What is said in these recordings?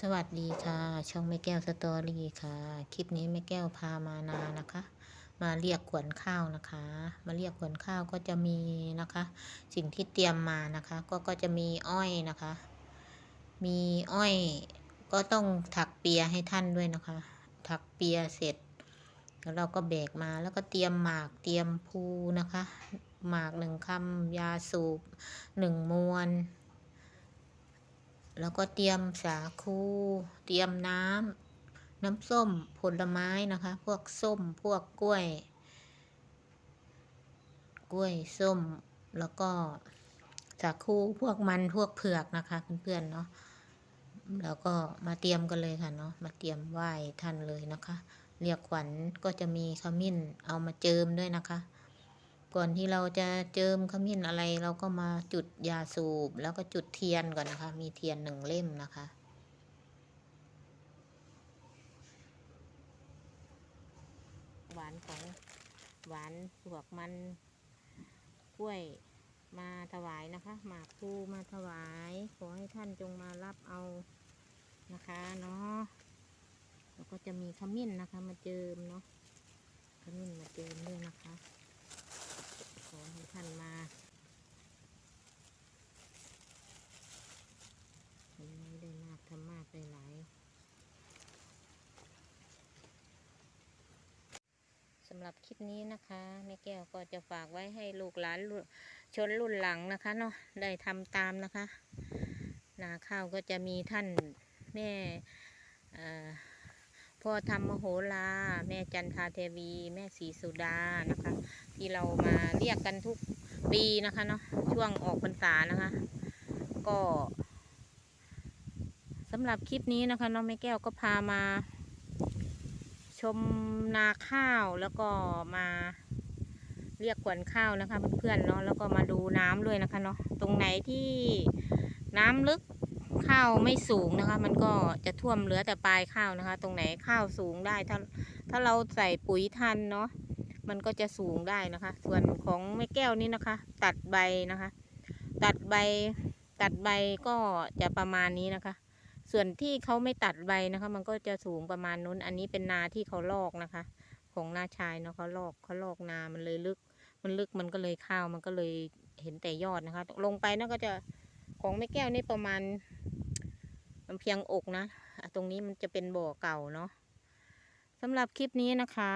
สวัสดีค่ะ ช่องแม่แก้วสตอรี่ค่ะ คลิปนี้แม่แก้วพามานานะคะ มาเรียกขวัญข้าวนะคะ มาเรียกขวัญข้าวก็จะมีนะคะ สิ่งที่เตรียมมานะคะ ก็ก็จะมีอ้อยนะคะ มีอ้อยก็ต้องถักเปียให้ท่านด้วยนะคะ ถักเปียเสร็จแล้วเราก็แบกมาแล้วก็เตรียมหมากเตรียมภูนะคะ หมากหนึ่งคำยาสูบหนึ่งมวน แล้วก็เตรียมสาคู เตรียมน้ำ น้ำส้ม ผลไม้นะคะ พวกส้ม พวกกล้วย กล้วยส้ม แล้วก็สาคูพวกมัน พวกเผือกนะคะเพื่อนๆเนาะ แล้วก็มาเตรียมกันเลยค่ะเนาะ มาเตรียมไหว้ท่านเลยนะคะ เรียกขวัญก็จะมีขมิ้นเอามาเจิมด้วยนะคะ ก่อนที่เราจะเจิมขมิ้นอะไร เราก็มาจุดยาสูบแล้วก็จุดเทียนก่อนนะคะ มีเทียนหนึ่งเล่มนะคะหวานของหวานพวกมันกล้วยมาถวายนะคะ หมากพลูมาถวาย ขอให้ท่านจงมารับเอานะคะเนาะแล้วก็จะมีขมิ้นนะคะ มาเจิมเนาะขมิ้นมาเจิมด้วยนะคะ ขอให้ท่านมาทำน้อยได้มากทำมากได้หลายสำหรับคลิปนี้นะคะแม่แก้วก็จะฝากไว้ให้ลูกหลานชนรุ่นหลังนะคะเนาะได้ทำตามนะคะนาข้าวก็จะมีท่านแม่พ่อธรรมโหรา แม่จันทาเทวี แม่ศรีสุดานะคะ ที่เรามาเรียกกันทุกปีนะคะเนาะช่วงออกพรรษานะคะ ก็สำหรับคลิปนี้นะคะน้องแม่แก้วก็พามา ชมนาข้าวแล้วก็มาเรียกขวัญข้าวนะคะเพื่อนๆเนาะแล้วก็มาดูน้ำด้วยนะคะเนาะตรงไหนที่น้ำลึกข้าวไม่สูงนะคะ มันก็จะท่วมเหลือแต่ปลายข้าวนะคะ ตรงไหนข้าวสูงได้ถ้าถ้าเราใส่ปุ๋ยทันเนาะมันก็จะสูงได้นะคะ ส่วนของแม่แก้วนี่นะคะ ตัดใบนะคะ ตัดใบตัดใบก็จะประมาณนี้นะคะ ส่วนที่เขาไม่ตัดใบนะคะ มันก็จะสูงประมาณนู้น อันนี้เป็นนาที่เขาลอกนะคะ ของนาชายเนาะเขาลอกเขาลอกนา มันเลยลึก มันลึกมันก็เลยข้าวมันก็เลยเห็นแต่ยอดนะคะ ลงไปนั่นก็จะของแม่แก้วนี่ประมาณมันเพียงอกนะ ตรงนี้มันจะเป็นบ่อเก่าเนาะสำหรับคลิปนี้นะคะ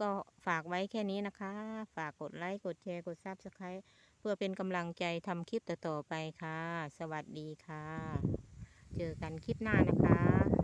ก็ฝากไว้แค่นี้นะคะ ฝากกดไลค์กดแชร์กดซับสไคร b ์เพื่อเป็นกำลังใจทำคลิปต่อๆไปค่ะ สวัสดีค่ะ เจอกันคลิปหน้านะคะ